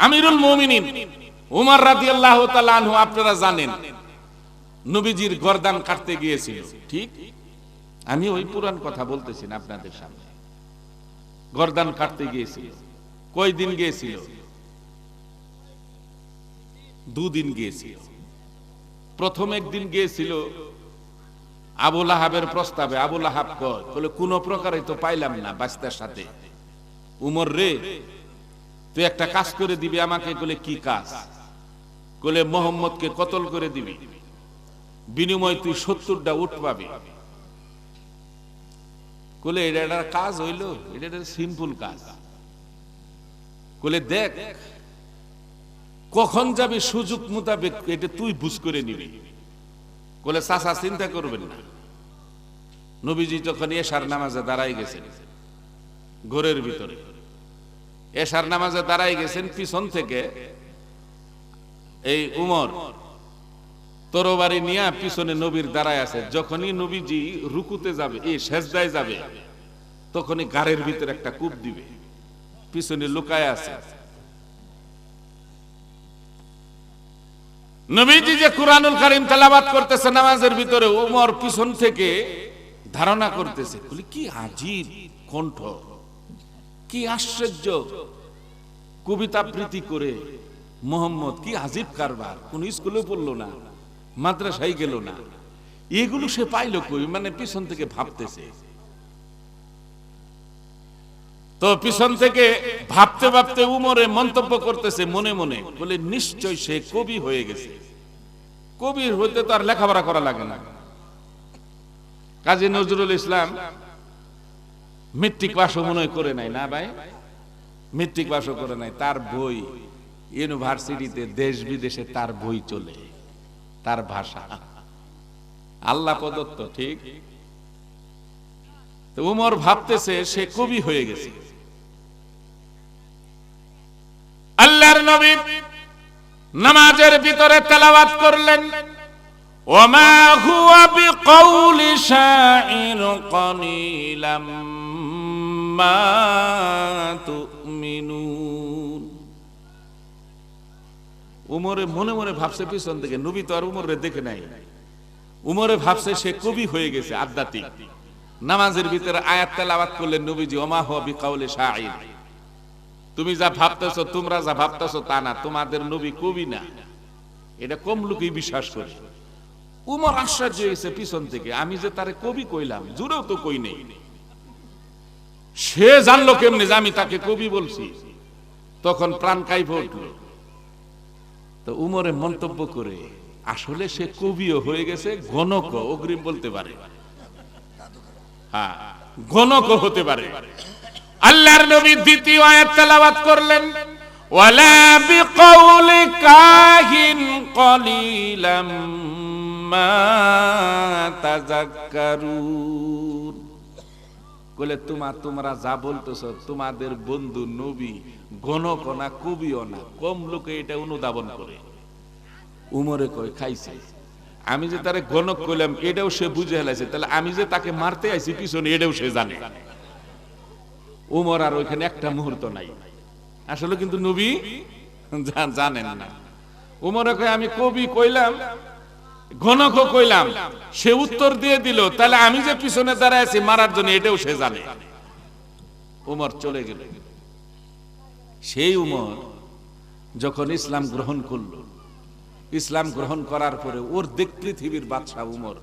আমিরুল মুমিনিন, উমর রাদিয়াল্লাহু তাআলা আনহু, আপনারা জানেন, নবীজির গর্দান কাটতে গিয়েছিল। ঠিক? আমি ওই পুরান কথা বলতেছি না আপনাদের সামনে। গর্দান কাটতে গিয়েছিল। কয় দিন গিয়েছিল? দুদিন গিয়েছিল। প্রথম একদিন গিয়েছিল আবুল আহাবের প্রস্তাবে। আবুল আহাব কয়, বলে, কোন প্রকারে তো পাইলাম না বাস্তার সাথে। উমর রে তুই একটা কাজ করে দিবি আমাকে বলে কি কাজ? বলে মোহাম্মদকে কতল করে দিবি? বিনিময় তুই সত্তরটা উঠ পাবি। এটা একটা কাজ হইল, এটা একটা সিম্পল কাজ। দেখ, কখন যাবে সুযোগ মোতাবেক এটা তুই বুঝ করে নিবি। বলে চাচা চিন্তা করবেন না। নবীজি যখন এশার নামাজে দাঁড়াই গেছেন, ঘরের ভিতরে। এশার নামাজে দাঁড়াই গেছেন পিছন থেকে। এই উমর তরবারি নিয়ে পিছনে নবীর দাঁড়ায় আছে। যখনই নবীজি রুকুতে যাবে, এই সেজদায় যাবে, তখনই গাড়ের ভিতরে একটা কূপ দিবে। পিছনে লুকায় আছে। নবীজি যে কুরআনুল কারীম তেলাওয়াত করতেছে নামাজের ভিতরে, উমর পিছন থেকে ধারণা করতেছে, বলি, কি আজীব কণ্ঠ। কি আশ্চর্য। কবিতা প্রীতি করে মোহাম্মদ, কি আজীব কারবার। কোন স্কুলে পড়ল না, মাদ্রাসায় গেল না। এগুলো সে পাইলো কই? মানে পিছন থেকে ভাবতেছে। তো পিছন থেকে ভাবতে ভাবতে উমরে মন্তব্য করতেছে মনে মনে। বলে, নিশ্চয় সে কবি হয়ে গেছে। কবি হইতে তো আর লেখাপড়া করা লাগে না। কাজী নজরুল ইসলাম মেট্রিক পাশও মনে করে নাই, না ভাই? মেট্রিক পাশও করে নাই, তার বই। ইউনিভার্সিটিতে দেশ বিদেশে তার বই চলে, তার ভাষা। আল্লাহ প্রদত্ত, ঠিক? উমর ভাবতেছে, সে কবি হয়ে গেছে। আল্লাহর নবী নামাজের ভিতরে তেলাওয়াত করলেন, ওমা হুয়া বিকাউলি শাইর কলিলাম উমরে মনে মনে ভাবছে, পিছন থেকে, নবী তো আর উমরে দেখে নাই। উমরে ভাবছে সে কবি হয়ে গেছে, আধ্যাত্মিক। নামাজের ভিতরে আয়াত তেলাওয়াত করলেন নবীজি, ওমা হুয়া বিকাউলি শাইর তুমি যা ভাবতেছো, তোমরা যা ভাবতেছো তা না, তোমাদের নবী কবি না। এটা কম লোকই বিশ্বাস করে। উমর আশ্চর্য হয়েছে পিছন থেকে, আমি যে তারে কবি কইলাম, জুড়েও তো কই নেই। সে জানলো কেমনে যে আমি তাকে কবি বলছি। তখন প্রাণ কাইফ উঠল। তো উমরে মন্তব্য করে, আসলে সে কবিও হয়ে গেছে গণক অগ্রিম বলতে পারে। হ্যাঁ গণক হতে পারে। আল্লাহর নবী দ্বিতীয় আয়াত করলেন, ওয়ালা কাহিন কলিলাম মা বলে তোমা, তোমরা যা বলতেছ, তোমাদের বন্ধু, নবী গণক না কবিও না কম লোকে এটা অনুধাবন করে। উমরে কয়, খাইছে। আমি যে তারে গণক কইলাম, এটাও সে বুঝে হেলাইছে। তাহলে আমি যে তাকে মারতে আইছি, পিছনে এটাও সে জানে। উমর আর ওইখানে একটা মুহূর্ত নাই। আসলে কিন্তু নবী জানেন না। উমরে কয়, আমি কবি কইলাম ঘনক কইলাম, সে উত্তর দিয়ে দিল, তাহলে আমি যে পিছনে দাঁড়ায় আছি, মারার জন্য এটাও সে জানে। উমর চলে গেল। সেই উমর যখন ইসলাম গ্রহণ করল, ইসলাম গ্রহণ করার পরে ওর দিক পৃথিবীর বাদশাহ উমর